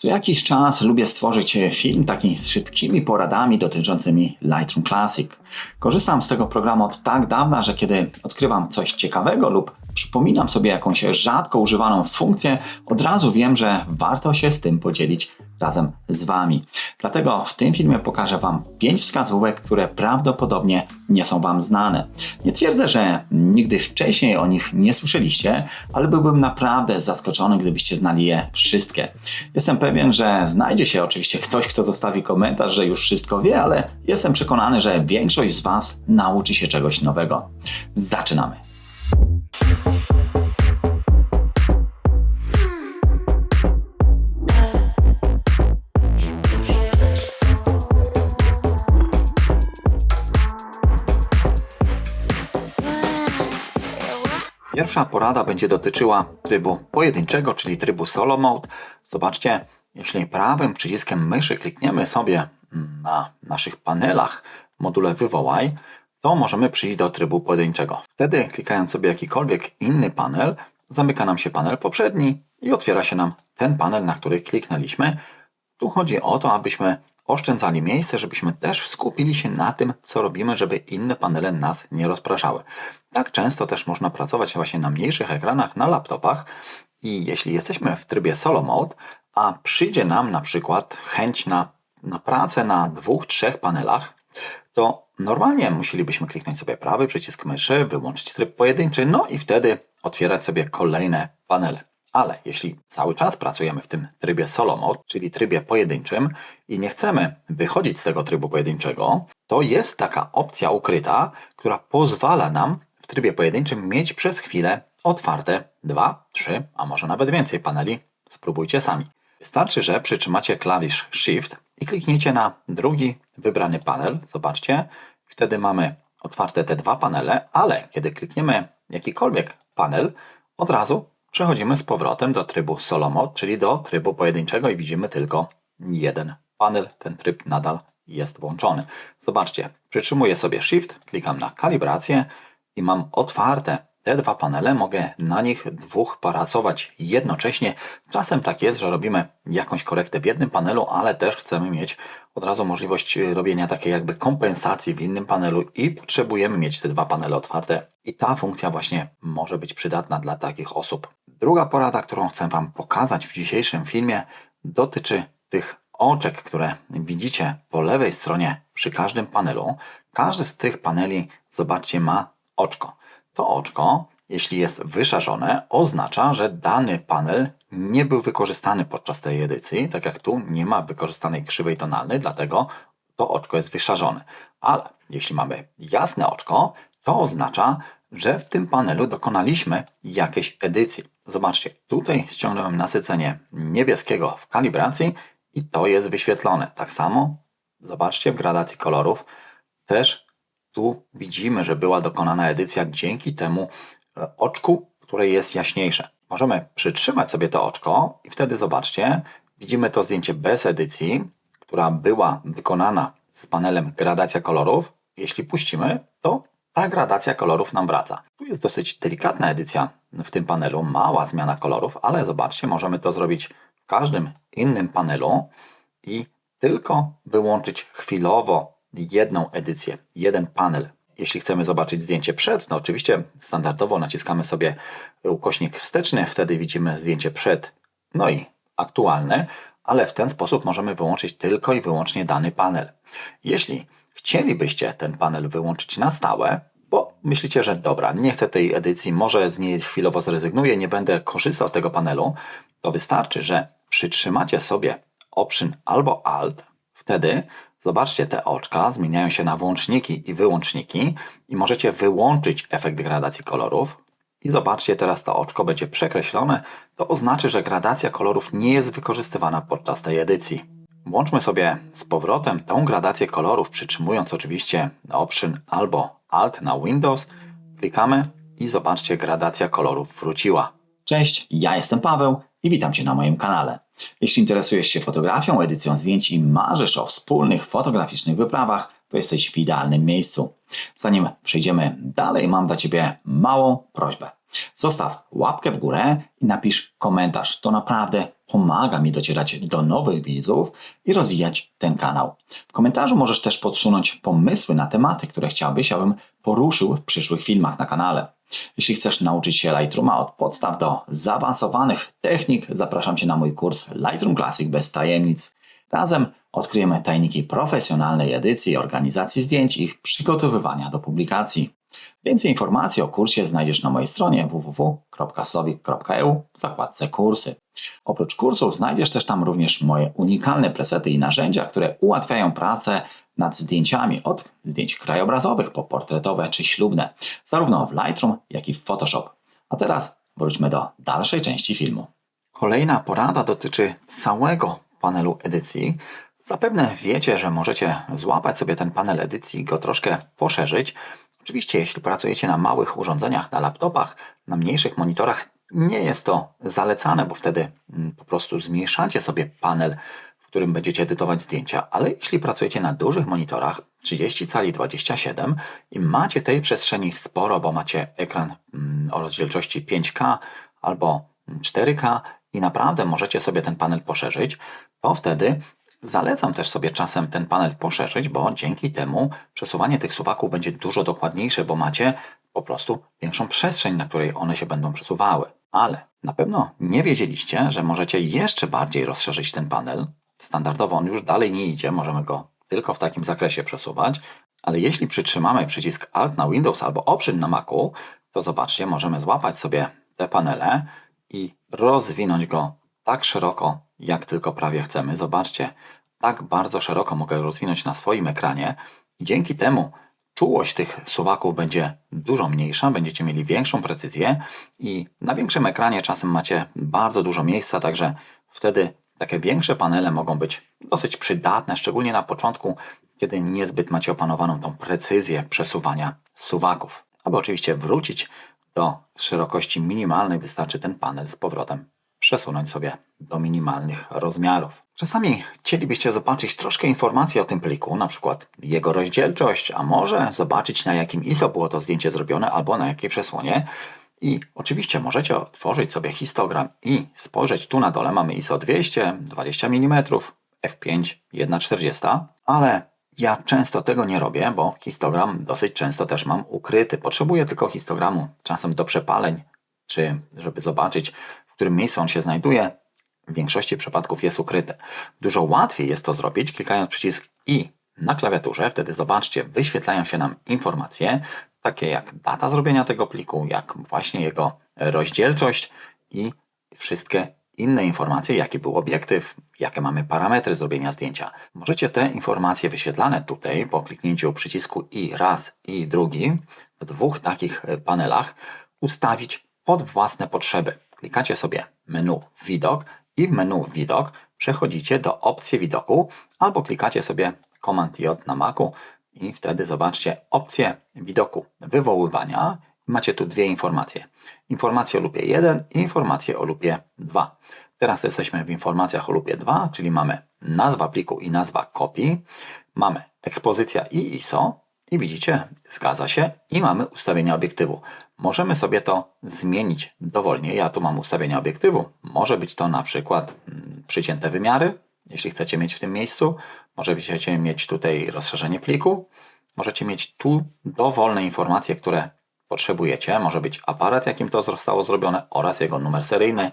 Co jakiś czas lubię stworzyć film taki z szybkimi poradami dotyczącymi Lightroom Classic. Korzystam z tego programu od tak dawna, że kiedy odkrywam coś ciekawego lub przypominam sobie jakąś rzadko używaną funkcję, od razu wiem, że warto się z tym podzielić razem z Wami. Dlatego w tym filmie pokażę Wam 5 wskazówek, które prawdopodobnie nie są Wam znane. Nie twierdzę, że nigdy wcześniej o nich nie słyszeliście, ale byłbym naprawdę zaskoczony, gdybyście znali je wszystkie. Jestem pewien, że znajdzie się oczywiście ktoś, kto zostawi komentarz, że już wszystko wie, ale jestem przekonany, że większość z Was nauczy się czegoś nowego. Zaczynamy! Pierwsza porada będzie dotyczyła trybu pojedynczego, czyli trybu solo mode. Zobaczcie, jeśli prawym przyciskiem myszy klikniemy sobie na naszych panelach w module wywołaj, to możemy przyjść do trybu pojedynczego. Wtedy klikając sobie jakikolwiek inny panel, zamyka nam się panel poprzedni i otwiera się nam ten panel, na który kliknęliśmy. Tu chodzi o to, abyśmy oszczędzali miejsce, żebyśmy też skupili się na tym, co robimy, żeby inne panele nas nie rozpraszały. Tak często też można pracować właśnie na mniejszych ekranach na laptopach i jeśli jesteśmy w trybie solo mode, a przyjdzie nam na przykład chęć na, na pracę na dwóch, trzech panelach, to normalnie musielibyśmy kliknąć sobie prawy przycisk myszy, wyłączyć tryb pojedynczy, no i wtedy otwierać sobie kolejne panele. Ale jeśli cały czas pracujemy w tym trybie solo mode, czyli trybie pojedynczym i nie chcemy wychodzić z tego trybu pojedynczego, to jest taka opcja ukryta, która pozwala nam w trybie pojedynczym mieć przez chwilę otwarte dwa, trzy, a może nawet więcej paneli. Spróbujcie sami. Wystarczy, że przytrzymacie klawisz Shift i klikniecie na drugi wybrany panel. Zobaczcie, wtedy mamy otwarte te dwa panele, ale kiedy klikniemy jakikolwiek panel, od razu przechodzimy z powrotem do trybu solo mode, czyli do trybu pojedynczego i widzimy tylko jeden panel. Ten tryb nadal jest włączony. Zobaczcie, przytrzymuję sobie Shift, klikam na kalibrację i mam otwarte te dwa panele, mogę na nich dwóch pracować jednocześnie. Czasem tak jest, że robimy jakąś korektę w jednym panelu, ale też chcemy mieć od razu możliwość robienia takiej jakby kompensacji w innym panelu i potrzebujemy mieć te dwa panele otwarte. I ta funkcja właśnie może być przydatna dla takich osób. Druga porada, którą chcę Wam pokazać w dzisiejszym filmie, dotyczy tych oczek, które widzicie po lewej stronie przy każdym panelu. Każdy z tych paneli, zobaczcie, ma oczko. To oczko, jeśli jest wyszarzone, oznacza, że dany panel nie był wykorzystany podczas tej edycji, tak jak tu nie ma wykorzystanej krzywej tonalnej, dlatego to oczko jest wyszarzone. Ale jeśli mamy jasne oczko, to oznacza, że w tym panelu dokonaliśmy jakiejś edycji. Zobaczcie, tutaj ściągnąłem nasycenie niebieskiego w kalibracji i to jest wyświetlone. Tak samo, zobaczcie, w gradacji kolorów też tu widzimy, że była dokonana edycja dzięki temu e, oczku, które jest jaśniejsze. Możemy przytrzymać sobie to oczko i wtedy zobaczcie, widzimy to zdjęcie bez edycji, która była wykonana z panelem gradacja kolorów. Jeśli puścimy, to ta gradacja kolorów nam wraca. Tu jest dosyć delikatna edycja w tym panelu, mała zmiana kolorów, ale zobaczcie, możemy to zrobić w każdym innym panelu i tylko wyłączyć chwilowo jedną edycję, jeden panel. Jeśli chcemy zobaczyć zdjęcie przed, to oczywiście standardowo naciskamy sobie ukośnik wsteczny, wtedy widzimy zdjęcie przed, no i aktualne, ale w ten sposób możemy wyłączyć tylko i wyłącznie dany panel. Jeśli chcielibyście ten panel wyłączyć na stałe, bo myślicie, że dobra, nie chcę tej edycji, może z niej chwilowo zrezygnuję, nie będę korzystał z tego panelu, to wystarczy, że przytrzymacie sobie Option albo Alt, wtedy Zobaczcie, te oczka zmieniają się na włączniki i wyłączniki i możecie wyłączyć efekt gradacji kolorów. I zobaczcie, teraz to oczko będzie przekreślone. To oznacza, że gradacja kolorów nie jest wykorzystywana podczas tej edycji. Włączmy sobie z powrotem tą gradację kolorów, przytrzymując oczywiście Option albo Alt na Windows. Klikamy i zobaczcie, gradacja kolorów wróciła. Cześć, ja jestem Paweł i witam Cię na moim kanale. Jeśli interesujesz się fotografią, edycją zdjęć i marzysz o wspólnych fotograficznych wyprawach, to jesteś w idealnym miejscu. Zanim przejdziemy dalej, mam dla Ciebie małą prośbę. Zostaw łapkę w górę i napisz komentarz. To naprawdę pomaga mi docierać do nowych widzów i rozwijać ten kanał. W komentarzu możesz też podsunąć pomysły na tematy, które chciałbyś, abym poruszył w przyszłych filmach na kanale. Jeśli chcesz nauczyć się Lightrooma od podstaw do zaawansowanych technik, zapraszam Cię na mój kurs Lightroom Classic bez tajemnic. Razem odkryjemy tajniki profesjonalnej edycji, organizacji zdjęć i ich przygotowywania do publikacji. Więcej informacji o kursie znajdziesz na mojej stronie www.sowik.eu w zakładce kursy. Oprócz kursów znajdziesz też tam również moje unikalne presety i narzędzia, które ułatwiają pracę nad zdjęciami od zdjęć krajobrazowych po portretowe czy ślubne, zarówno w Lightroom, jak i w Photoshop. A teraz wróćmy do dalszej części filmu. Kolejna porada dotyczy całego panelu edycji. Zapewne wiecie, że możecie złapać sobie ten panel edycji i go troszkę poszerzyć. Oczywiście, jeśli pracujecie na małych urządzeniach, na laptopach, na mniejszych monitorach, nie jest to zalecane, bo wtedy mm, po prostu zmniejszacie sobie panel, w którym będziecie edytować zdjęcia. Ale jeśli pracujecie na dużych monitorach, 30 cali 27 i macie tej przestrzeni sporo, bo macie ekran mm, o rozdzielczości 5K albo 4K i naprawdę możecie sobie ten panel poszerzyć, to wtedy Zalecam też sobie czasem ten panel poszerzyć, bo dzięki temu przesuwanie tych suwaków będzie dużo dokładniejsze, bo macie po prostu większą przestrzeń, na której one się będą przesuwały. Ale na pewno nie wiedzieliście, że możecie jeszcze bardziej rozszerzyć ten panel. Standardowo on już dalej nie idzie, możemy go tylko w takim zakresie przesuwać, ale jeśli przytrzymamy przycisk Alt na Windows albo Option na Macu, to zobaczcie, możemy złapać sobie te panele i rozwinąć go tak szeroko, jak tylko prawie chcemy. Zobaczcie, tak bardzo szeroko mogę rozwinąć na swoim ekranie i dzięki temu czułość tych suwaków będzie dużo mniejsza, będziecie mieli większą precyzję i na większym ekranie czasem macie bardzo dużo miejsca, także wtedy takie większe panele mogą być dosyć przydatne, szczególnie na początku, kiedy niezbyt macie opanowaną tą precyzję przesuwania suwaków. Aby oczywiście wrócić do szerokości minimalnej, wystarczy ten panel z powrotem przesunąć sobie do minimalnych rozmiarów. Czasami chcielibyście zobaczyć troszkę informacji o tym pliku, na przykład jego rozdzielczość, a może zobaczyć na jakim ISO było to zdjęcie zrobione albo na jakiej przesłonie. I oczywiście możecie otworzyć sobie histogram i spojrzeć tu na dole mamy ISO 200, 20 mm, f5 1,40, ale ja często tego nie robię, bo histogram dosyć często też mam ukryty. Potrzebuję tylko histogramu czasem do przepaleń, czy żeby zobaczyć którym miejscu on się znajduje, w większości przypadków jest ukryte. Dużo łatwiej jest to zrobić klikając przycisk I na klawiaturze. Wtedy zobaczcie, wyświetlają się nam informacje, takie jak data zrobienia tego pliku, jak właśnie jego rozdzielczość i wszystkie inne informacje, jaki był obiektyw, jakie mamy parametry zrobienia zdjęcia. Możecie te informacje wyświetlane tutaj po kliknięciu przycisku i raz i drugi w dwóch takich panelach ustawić pod własne potrzeby klikacie sobie menu Widok i w menu Widok przechodzicie do opcji widoku albo klikacie sobie Command J na Macu i wtedy zobaczcie opcję widoku wywoływania. Macie tu dwie informacje. Informację o lupie 1 i informację o lupie 2. Teraz jesteśmy w informacjach o lupie 2, czyli mamy nazwa pliku i nazwa kopii. Mamy ekspozycja i ISO i widzicie, zgadza się i mamy ustawienia obiektywu. Możemy sobie to zmienić dowolnie. Ja tu mam ustawienia obiektywu. Może być to na przykład mm, przycięte wymiary, jeśli chcecie mieć w tym miejscu. Może chcecie mieć tutaj rozszerzenie pliku. Możecie mieć tu dowolne informacje, które potrzebujecie. Może być aparat, jakim to zostało zrobione oraz jego numer seryjny.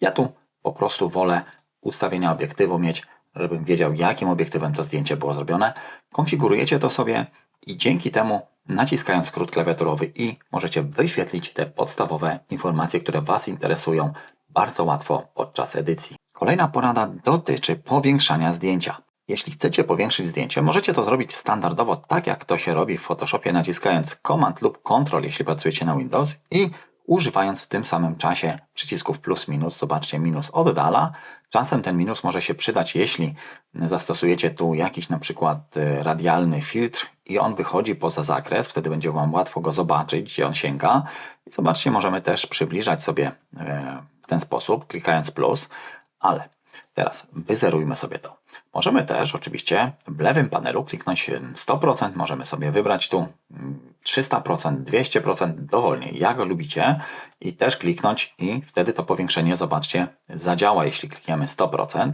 Ja tu po prostu wolę ustawienia obiektywu mieć, żebym wiedział, jakim obiektywem to zdjęcie było zrobione. Konfigurujecie to sobie i dzięki temu naciskając skrót klawiaturowy i możecie wyświetlić te podstawowe informacje, które Was interesują bardzo łatwo podczas edycji. Kolejna porada dotyczy powiększania zdjęcia. Jeśli chcecie powiększyć zdjęcie, możecie to zrobić standardowo tak jak to się robi w Photoshopie, naciskając Command lub Ctrl, jeśli pracujecie na Windows i używając w tym samym czasie przycisków plus minus. Zobaczcie, minus oddala. Czasem ten minus może się przydać, jeśli zastosujecie tu jakiś na przykład e, radialny filtr i on wychodzi poza zakres, wtedy będzie Wam łatwo go zobaczyć, gdzie on sięga. I zobaczcie, możemy też przybliżać sobie e, w ten sposób, klikając plus, ale teraz wyzerujmy sobie to. Możemy też oczywiście w lewym panelu kliknąć 100%, możemy sobie wybrać tu mm, 300%, 200%, dowolnie, jak lubicie i też kliknąć i wtedy to powiększenie, zobaczcie, zadziała, jeśli klikniemy 100%,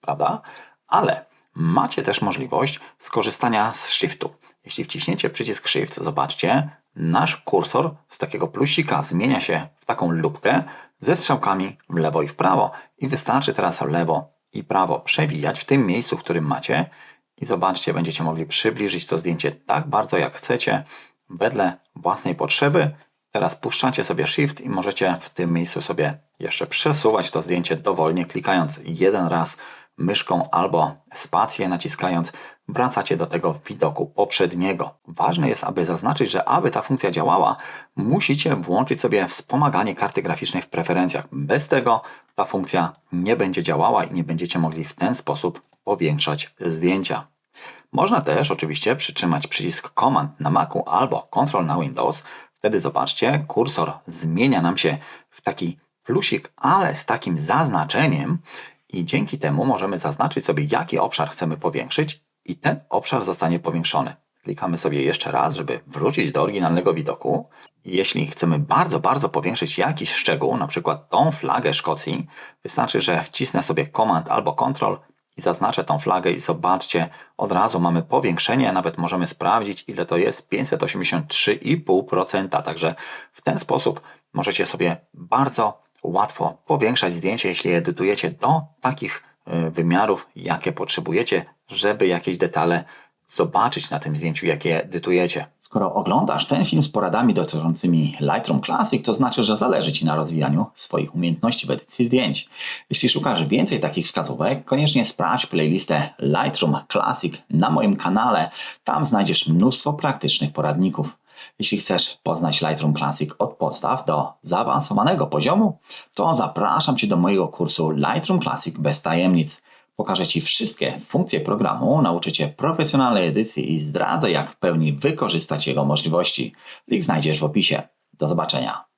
prawda? Ale macie też możliwość skorzystania z Shiftu. Jeśli wciśniecie przycisk Shift, zobaczcie, nasz kursor z takiego plusika zmienia się w taką lupkę ze strzałkami w lewo i w prawo. I wystarczy teraz lewo i prawo przewijać w tym miejscu, w którym macie. I zobaczcie, będziecie mogli przybliżyć to zdjęcie tak bardzo, jak chcecie, wedle własnej potrzeby. Teraz puszczacie sobie Shift i możecie w tym miejscu sobie jeszcze przesuwać to zdjęcie dowolnie, klikając jeden raz myszką albo spację naciskając, wracacie do tego widoku poprzedniego. Ważne jest, aby zaznaczyć, że aby ta funkcja działała, musicie włączyć sobie wspomaganie karty graficznej w preferencjach. Bez tego ta funkcja nie będzie działała i nie będziecie mogli w ten sposób powiększać zdjęcia. Można też oczywiście przytrzymać przycisk Command na Macu albo Ctrl na Windows. Wtedy zobaczcie, kursor zmienia nam się w taki plusik, ale z takim zaznaczeniem i dzięki temu możemy zaznaczyć sobie, jaki obszar chcemy powiększyć i ten obszar zostanie powiększony. Klikamy sobie jeszcze raz, żeby wrócić do oryginalnego widoku. Jeśli chcemy bardzo, bardzo powiększyć jakiś szczegół, na przykład tą flagę Szkocji, wystarczy, że wcisnę sobie Command albo Ctrl i zaznaczę tą flagę i zobaczcie, od razu mamy powiększenie, nawet możemy sprawdzić ile to jest, 583,5%, także w ten sposób możecie sobie bardzo łatwo powiększać zdjęcie, jeśli je edytujecie do takich y, wymiarów, jakie potrzebujecie, żeby jakieś detale zobaczyć na tym zdjęciu, jakie edytujecie. Skoro oglądasz ten film z poradami dotyczącymi Lightroom Classic, to znaczy, że zależy Ci na rozwijaniu swoich umiejętności w edycji zdjęć. Jeśli szukasz więcej takich wskazówek, koniecznie sprawdź playlistę Lightroom Classic na moim kanale. Tam znajdziesz mnóstwo praktycznych poradników. Jeśli chcesz poznać Lightroom Classic od podstaw do zaawansowanego poziomu, to zapraszam Cię do mojego kursu Lightroom Classic bez tajemnic. Pokażę Ci wszystkie funkcje programu, nauczę Cię profesjonalnej edycji i zdradzę, jak w pełni wykorzystać jego możliwości. Link znajdziesz w opisie. Do zobaczenia.